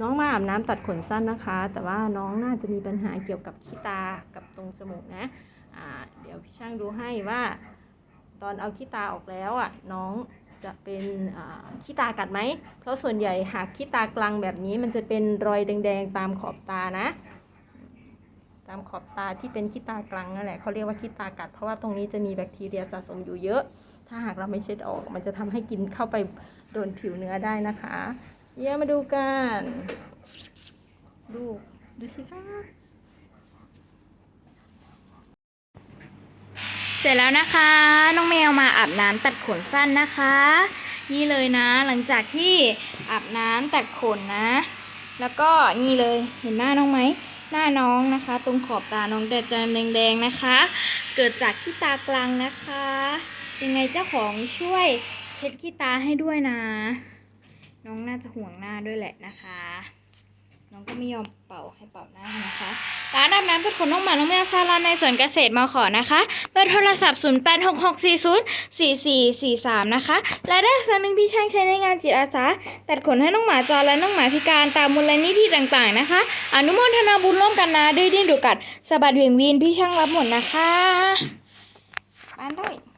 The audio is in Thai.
น้องมาอาบน้ำตัดขนสั้นนะคะ แต่ว่าน้องน่าจะมีปัญหาเกี่ยวกับขี้ตากับตรงจมูกนะอ่าเดี๋ยวพี่ช่างดูให้ว่า ตอนเอาขี้ตาออกแล้วอะน้องจะเป็นขี้ตากัดไหม เพราะส่วนใหญ่หากขี้ตากลางแบบนี้มันจะเป็นรอยแดงๆตามขอบตานะ ตามขอบตาที่เป็นขี้ตากลางนั่นแหละเขาเรียกว่าขี้ตากัด เพราะว่าตรงนี้จะมีแบคทีเรียสะสมอยู่เยอะ ถ้าหากเราไม่เช็ดออก มันจะทำให้กินเข้าไปโดนผิวเนื้อได้นะคะ เยี่ยมมาดูกัน ดู ดูสิคะเสร็จแล้วนะคะ น้องแมวมาอาบน้ำตัดขนสั้นนะคะ นี่เลยนะ หลังจากที่อาบน้ำตัดขนนะ แล้วก็นี่เลยเห็นหน้าน้องไหมหน้าน้องนะคะ ตรงขอบตาน้องแดดจามแดงๆนะคะ เกิดจากขี้ตากลางนะคะ ยังไงเจ้าของช่วยเช็ดขี้ตาให้ด้วยนะ น้องน่าจะห่วงหน้าด้วยแหละนะคะ น้องก็ไม่ยอมเป่าให้เป่าหน้านะคะร้านอาบน้ำเป็นคนน้องหมาน้องแมวซาลอนในสวนเกษตรมาขอนะคะเบอร์โทรศัพท์ 0 8 6 6 4 0 4 4 4 3 นะคะรายได้ส่วนหนึ่งพี่ช่างใช้ในงานจิตอาสา ตัดขนให้น้องหมาจรและน้องหมาพิการตามมูลนิธิต่างๆนะคะ อนุโมทนาบุญร่วมกันนะด้วยดิ้นดูกัดสะบัดเหวี่ยงวีนพี่ช่างรับหมดนะคะบ้านด้วย